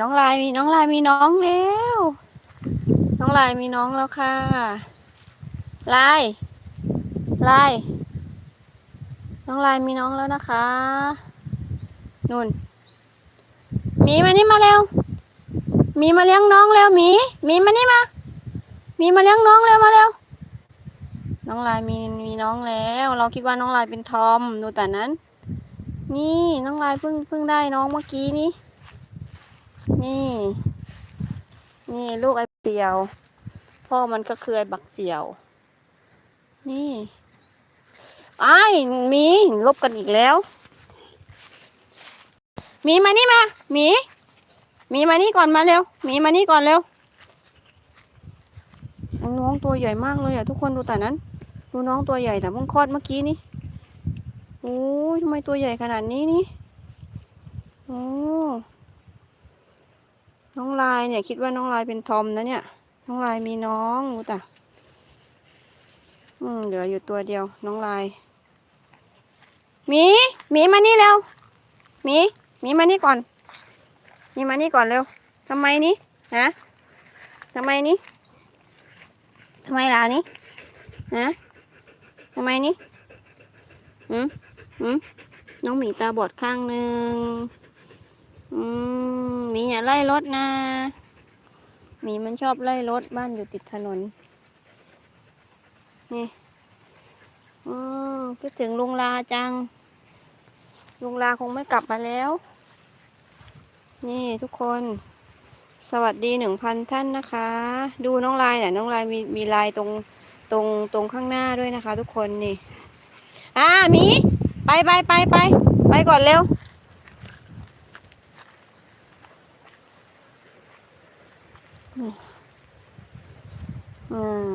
น้องลายมีน้องลายมีน้องแล้ว น้องลายมีน้องแล้วค่ะ ลาย ลาย น้องลายมีน้องแล้วนะคะนุ่นมีมานี่มาเร็ว มีมาเลี้ยงน้องเร็วมี มีมานี่มา มีมาเลี้ยงน้องเร็วมาเร็ว น้องลายมีมีน้องแล้ว เราคิดว่าน้องลายเป็นทอมดูแต่นั้น นี่น้องลายเพิ่งเพิ่งได้น้องเมื่อกี้นี้ นี่ นี่ลูกไอเสียว พ่อมันก็คือไอบักเสียว นี่ไอ้ายหมีลบกันอีกแล้วหมีมานี่มาหมีหมีมานี่ก่อนมาเร็วหมีมานี่ก่อนเร็วน้องตัวใหญ่มากเลยอะทุกคนดูแต่นั้น ดูน้องตัวใหญ่แต่เพิ่งคลอดเมื่อกี้นี่โอ้ยทำไมตัวใหญ่ขนาดนี้นี่โอ้ น้องลายเนี่ย คิดว่าน้องลายเป็นทอมนะเนี่ย น้องลายมีน้องดูแต่อืมเหลืออยู่ตัวเดียว น้องลายหมีหมีมานี่เร็วหมีหมีมานี่ก่อนหมีมานี่ก่อนเร็วทำไมนี่ฮะทำไมนี่ทำไมล่ะนี่ฮะทำไมนี่อืมอืมน้องหมีตาบอดข้างหนึ่ง อืมมีอย่าไล่รถนะหมีมันชอบไล่รถบ้านอยู่ติดถนน นี่ อืมคิดถึงลุงลาจัง ลุงลาคงไม่กลับมาแล้ว นี่ทุกคน สวัสดีหนึ่งพันท่านนะคะ ดูน้องลายเนี่ยน้องลายมีมีลายตรงตรงตรงข้างหน้าด้วยนะคะ ทุกคนนี่ อ่ามี ไปไปไปไปไปก่อนเร็ว อืม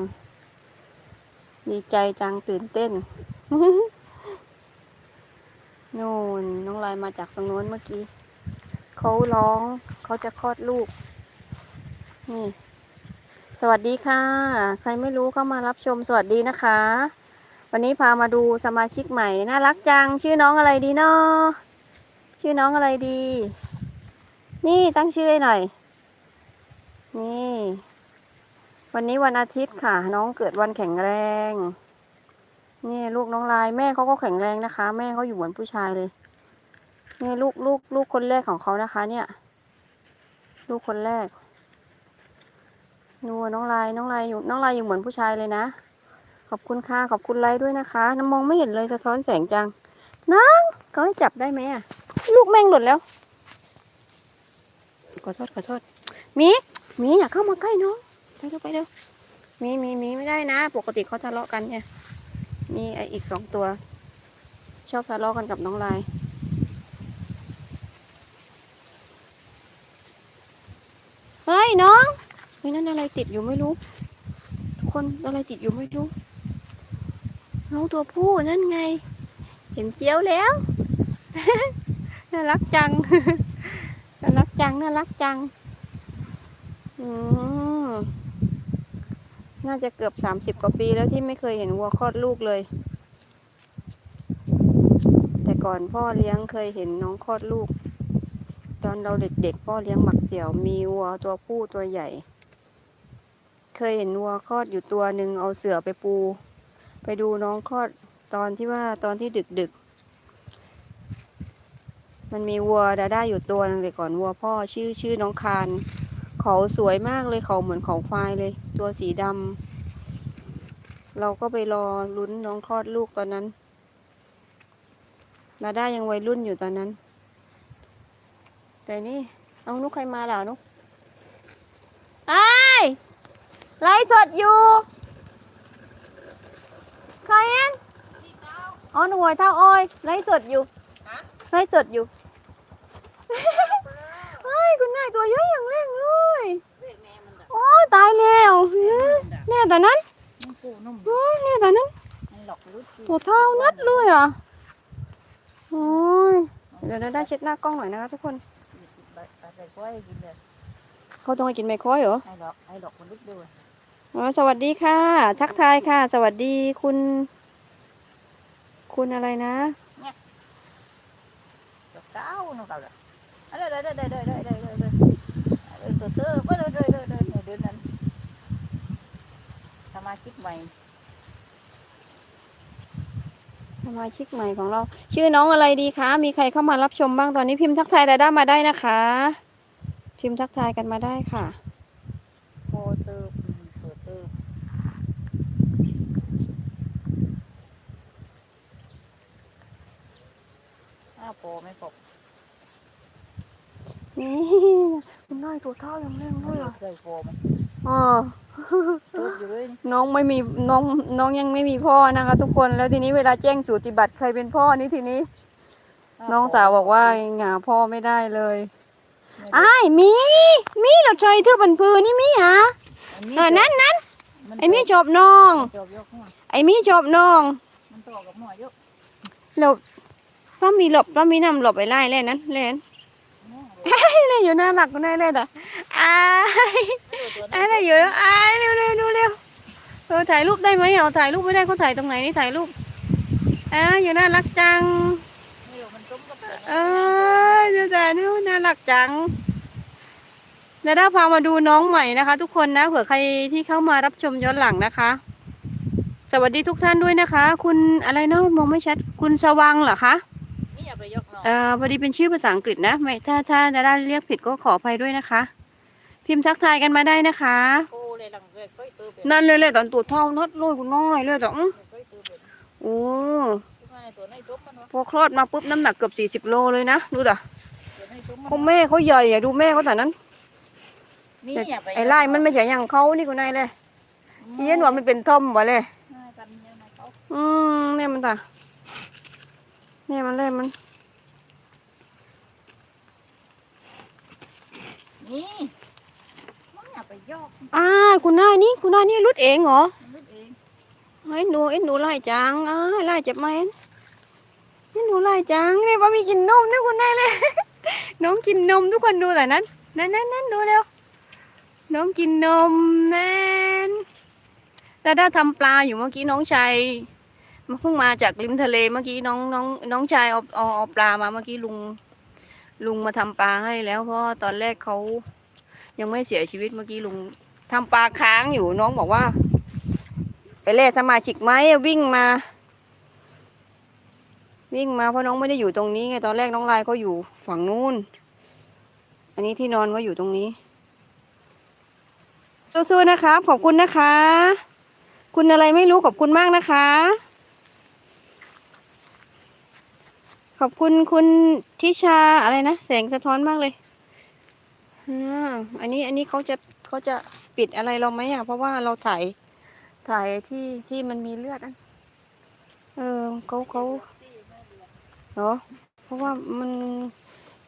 ดีใจจังตื่นเต้น นู่นน้องลายมาจากตรงโน้นเมื่อกี้เขาร้องเขาจะคลอดลูก นี่ สวัสดีค่ะ ใครไม่รู้เข้ามารับชมสวัสดีนะคะ วันนี้พามาดูสมาชิกใหม่น่ารักจัง ชื่อน้องอะไรดีเนาะชื่อน้องอะไรดี นี่ตั้งชื่อให้หน่อย นี่ วันนี้วันอาทิตย์ค่ะ น้องเกิดวันแข็งแรงนี่ลูกน้องลายแม่เขาก็แข็งแรงนะคะ แม่เขาอยู่เหมือนผู้ชายเลยนี่ลูกลูกลูกคนแรกของเขานะคะ เนี่ย ลูกคนแรกนูน้องลายน้องลายอยู่น้องลายอยู่เหมือนผู้ชายเลยนะขอบคุณค่ะขอบคุณไลค์ด้วยนะคะน้ำมองไม่เห็นเลยสะท้อนแสงจังน้องเขาให้จับได้ไหมอะ ลูกแม่งหลุดแล้วขอโทษขอโทษมีมีอย่าเข้ามาใกล้น้อง ไปเร็วไปเร็วมีมีมีไม่ได้นะ ปกติเขาทะเลาะกันเนี่ยมีไออีกสองตัว ชอบทะเลาะกันกับน้องลายเฮ้ยน้องเฮ้ยนั่นอะไรติดอยู่ไม่รู้ ทุกคนอะไรติดอยู่ไม่รู้น้องตัวผู้นั่นไง เห็นเจียวแล้วน่ารักจังน่ารักจังน่ารักจังอืม น่าจะเกือบสามสิบกว่าปีแล้วที่ไม่เคยเห็นวัวคลอดลูกเลย แต่ก่อนพ่อเลี้ยงเคยเห็นน้องคลอดลูก ตอนเราเด็กๆ พ่อเลี้ยงหมักเสี่ยวมีวัวตัวผู้ตัวใหญ่ เคยเห็นวัวคลอดอยู่ตัวหนึ่งเอาเสือไปปู ไปดูน้องคลอดตอนที่ว่าตอนที่ดึกๆ มันมีวัวดาด้าอยู่ตัวนึงแต่ก่อนวัวพ่อชื่อชื่อน้องคานเขาสวยมากเลยเขาเหมือนเขาควายเลย ตัวสีดำเราก็ไปรอลุ้นน้องคลอดลูกตอนนั้นดาด้ายังวัยรุ่นอยู่ตอนนั้น แต่นี่เอานุกใครมาล่ะนุกไอ้ไลฟ์สดอยู่ ใครเองอ๋อหนูหัวเท่าโอ้ยไลฟ์สดอยู่ไลฟ์สดอยู่เฮ้ยคุณนายตัวเยอะอย่างแรงเลย โอ้ตายแล้วเนี่ยแต่นั้นนุ่มปูนุ่มโอ้ยเนี่ยแต่นั้นไม่หลอกรู้สิตัวเท่านัดเลยอะโอ้ยเดี๋ยวได้เช็ดหน้ากล้องหน่อยนะคะทุกคนใส่ก้อยกินเลยเขาต้องให้กินไมโครเหรอให้หลอกให้หลอกคนลึกด้วยอ๋อสวัสดีค่ะ ทักทายค่ะ สวัสดีคุณ คุณอะไรนะหลอกเก้าน้องเก่าเลยเด้อเด้อเด้อเด้อเด้อเด้อเด้อเด้อเธอเพื่อนเดินเดินเดินเดินเดินนั้นสมาชิกใหม่สมาชิกใหม่ของเรา ชื่อน้องอะไรดีคะ มีใครเข้ามารับชมบ้างตอนนี้พิมพ์ทักทายดาด้ามาได้นะคะ พิมพ์ทักทายกันมาได้ค่ะโปเติมโปเติมอ้าวโปไม่ปกนี่ คุณนายตัวเท่ายังเล่นด้วยอะเคยโปมันอ๋อรูปอยู่เลยนี่น้องไม่มีน้องน้องยังไม่มีพ่อนะคะ ทุกคนแล้วทีนี้เวลาแจ้งสูติบัตรใครเป็นพ่อนี่ทีนี้ น้องสาวบอกว่าหาพ่อไม่ได้เลยอ้ายมีมีเราใจเธอบันพือนี่มีหะเออนั่นนั่นไอ้มีชอบน้อง จบยกหัวไอ้มีชอบน้องมันต่อกับหมอยกหลบเรามีหลบเรามีนำหลบไปไล่เล่นนั้นเล่นเล่ นอยู่น่ารักก็ได้เล่นอะอ้ายอ้ายได้อยู่แล้วอ้เร็วเร็วเร็วเออถ่ายรูปได้ไหมเอาถ่ายรูปไม่ได้เขาถ่ายตรงไหนนี่ถ่ายรูปอ้าอยู่น่ารักจังเออเดี๋ยวแต่นี่น่ารักจังดาด้าพามาดูน้องใหม่นะคะ ทุกคนนะเผื่อใครที่เข้ามารับชมย้อนหลังนะคะ สวัสดีทุกท่านด้วยนะคะ คุณอะไรเนาะมองไม่ชัดคุณสว่างเหรอคะ ย่าไปยกเนาะเอ่อพอดีเป็นชื่อภาษาอังกฤษนะไม่ถ้าถ้าดาด้าเรียกผิดก็ขออภัยด้วยนะคะ พิมพ์ทักทายกันมาได้นะคะ โอ้เลยหลังเลยค่อยตื้อเป็นนั่นเลยเลยตอนตัวเท่านัดเลยคุณน้อยเลยตอนค่อยตื้อเป็นโอ้ทุกงานตัวในจุ๊บมันวะพอคลอดมาปุ๊บน้ำหนักเกือบสี่สิบโลเลยนะดูด่ะตัวในจุ๊บมันเขาแม่เขาใหญ่อะดูแม่เขาแต่นั้น นี่อย่าไปไอ้ไล่มันไม่ใช่อย่างเขานี่คุณนายเลยที่เย็นว่ามันเป็นทอมวะเลยกันยังไงเขาอืมเนี่ยมันตา เนี่ยมันเลยมัน นี่มึงอย่าไปยกอ่าคุณนายนี่คุณนายนี่รุดเองเหรอมันไม่เองไอ้หนูไอ้หนูไล่จังอ่าไล่เจ็บไหมนี่หนูไล่จังเนี่ยว่ามีกินนมนะคุณนายเลย น้องกินนมทุกคนดูแต่นั้นนั่นนั่นนั่นดูเร็วน้องกินนมแน่นดาด้าทำปลาอยู่เมื่อกี้น้องชายมา เพิ่งมาจากริมทะเลเมื่อกี้น้องน้องน้องชายเอาเอาเอาปลามาเมื่อกี้ลุง ลุงมาทำปลาให้แล้ว เพราะตอนแรกเขายังไม่เสียชีวิตเมื่อกี้ลุงทำปลาค้างอยู่น้องบอกว่า ไปเล่สมาชิกไหมวิ่งมา วิ่งมาเพราะน้องไม่ได้อยู่ตรงนี้ไงตอนแรกน้องลายเขาอยู่ฝั่งนู้น อันนี้ที่นอนเขาอยู่ตรงนี้สู้ๆนะครับขอบคุณนะคะ คุณอะไรไม่รู้ขอบคุณมากนะคะ ขอบคุณคุณทิชาอะไรนะ แสงสะท้อนมากเลยอันนี้อันนี้เขาจะเขาจะปิดอะไรเราไหมอะ เพราะว่าเราถ่ายถ่ายที่ที่มันมีเลือดอะเออเขาเขาเหรอเพราะว่ามัน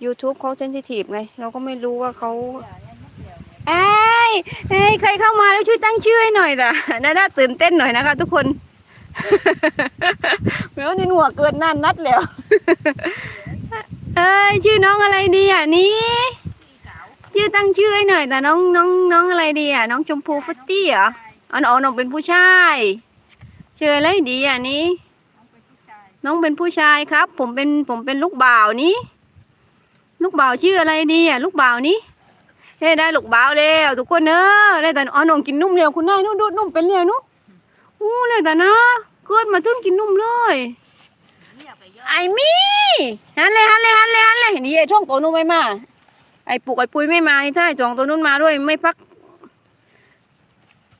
YouTube เขาเซนซิทีฟไง เราก็ไม่รู้ว่าเขาเกี่ยเนี่ยเอ้ยเอ้ยใครเข้ามาแล้วช่วยตั้งชื่อให้หน่อยจ้ะน่าตื่นเต้นหน่อยนะคะทุกคน แม้วในหัวเกินนั่นนัดแล้ว เอ้ยชื่อน้องอะไรดีอะนี่ชื่อตั้งชื่อให้หน่อยแต่น้องน้องน้องอะไรดีอะน้องชมพูฟุตตี้เหรออ๋อน้องน้องเป็นผู้ชายชื่ออะไรดีอะนี่น้องเป็นผู้ชายน้องเป็นผู้ชายครับ ผมเป็นผมเป็นลูกบ่าวนี้ ลูกบ่าวชื่ออะไรดีอะลูกบ่าวนี้เฮ้ได้ลูกบ่าวแล้วทุกคนเนอะได้แต่อ๋อน้องกินนุ่มเร็วคุณนายนุ่นดูนุ่มเป็นเร็วนุ๊อู้เลยแต่นะ เกิดมาตึ้งกินนุ่มเลยนี่อย่าไปยกไอ้มี่ฮันเลยฮันเลยฮันเลยฮันเลยนี่ไอ้ช่องตัวนู้นไม่มา ไอ้ปุกไอ้ปุยไม่มานี่ถ้าไอ้สองตัวนู้นมาด้วยไม่พัก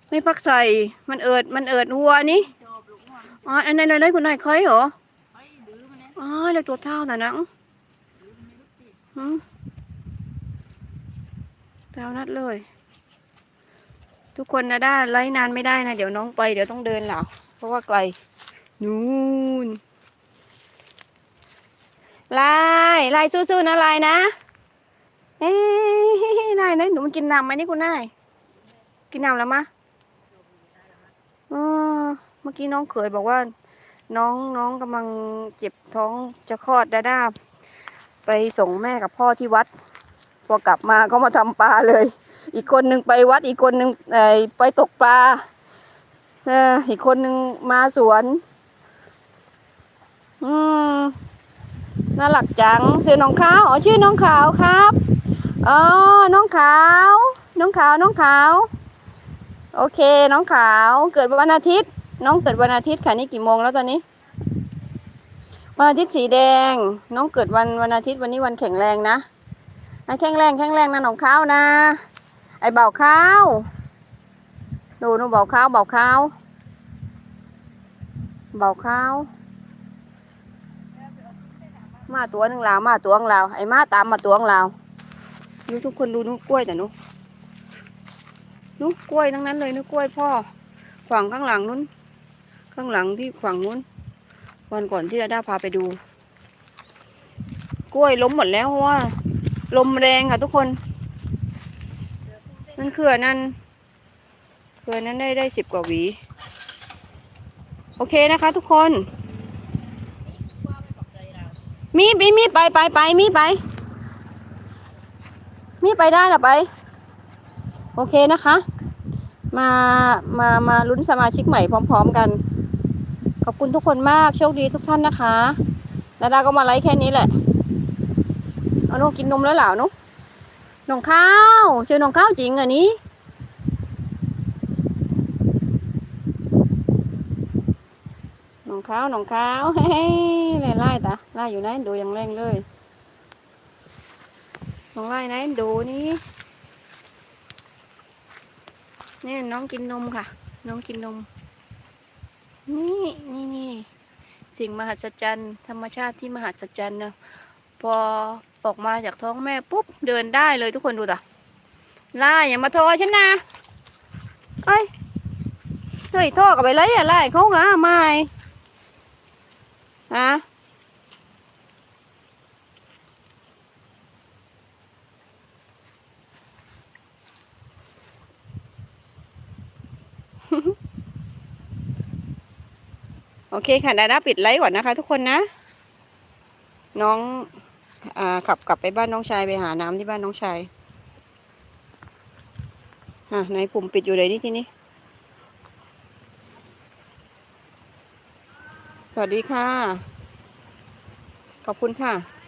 ไม่พักใส่มันเอิดมันเอิดวัวนี่จอบลูกหัวอ๋ออันนั้นเลยคุณนายเคยเหรอไอ้ดื้อมันเนี่ยอ๋อแล้วตัวเท่าแต่นะดื้อมันไม่รู้สิอืมเท่านัดเลย ทุกคนนะด้าไล่นานไม่ได้นะ เดี๋ยวน้องไปเดี๋ยวต้องเดินเหล่าเพ ราะว่าไกลนู่นลายลายสู้ๆนะลายนะเอ้ยลายนะหนูมันกินน้ำไหมนี่คุณนายกินน้ำแล้วมะอ๋อเมื่อกี้น้องเขยบอกว่า น้องน้องกำลังเจ็บท้องจะคลอดดาด้าไปส่งแม่กับพ่อที่วัดพอกลับมาก็มาทำปลาเลย อีกคนหนึ่งไปวัดอีกคนหนึ่งไปตกปลา เอออีกคนหนึ่งมาสวน อืมน่ารักจังชื่อน้องขาวอ๋อชื่อน้องขาวครับอ๋อน้องขาว น้องขาว น้องขาว โอเค น้องขาว เกิดวันอาทิตย์ น้องเกิดวันอาทิตย์ค่ะนี่กี่โมงแล้วตอนนี้ วันอาทิตย์สีแดง น้องเกิดวันวันอาทิตย์วันนี้วันแข็งแรงนะนะแข็งแรงแข็งแรงนะน้องขาวนะ ไอเบาข้าว ดูนูเบาข้าวเบาข้าวเบาข้าวมาตัวหนึ่งลาวมาตัวงลาวไอ้มาตามมาตัวงลาวดูทุกคนดูนุกล้วยแต่นุนุกล้วยทั้งนั้นเลยนุกล้วยพ่อขวางข้างหลังนู้น ข้างหลังที่ขวางนู้น วันก่อนที่ดาด้าพาไปดู กล้วยล้มหมดแล้วเพราะว่าลมแรงค่ะทุกคน นั่นคืออันนั่ นคืออันนั้นได้ได้สิบกว่าหวี โอเคนะคะ ทุกคน มีมีมีไปไปไปมีไป มีไปได้หรอไป โอเคนะคะ มามามาลุ้นสมาชิกใหม่พร้อม ๆกัน ขอบคุณทุกคนมากโชคดีทุกท่านนะคะดาดาก็มาไลฟ์แค่นี้แหละเอานุกินนมแล้วเหรอนุน้องข้าวเจอน้องข้าวจริงอันนี้ น้องขาวน้องขาวเฮ้ยไล่ไล่ตาไล่อยู่ไหนดูอยังแรงเลยน้องไล่ไหนดูนี่นี่น้องกินนมค่ะ น้องกินนม นี่นี่นี่สิ่งมหัศจรรย์ ธรรมชาติที่มหัศจรรย์นะพอออกมาจากท้องแม่ปุ๊บเดินได้เลยทุกคนดูต่ะล่าอย่ามาโทรฉันนะเอ้ยเฮ้ยโทรกับไปเลยอะไล่เขางาไม่ ฮะโอเคค่ะ ดาด้าปิดไลฟ์ก่อนนะคะ ทุกคนนะ น้องอ่าขับกลับไปบ้านน้องชายไปหาน้ำที่บ้านน้องชายอะไหนปุ่มปิดอยู่เลยนี่ที่นี้ สวัสดีค่ะ ขอบคุณค่ะ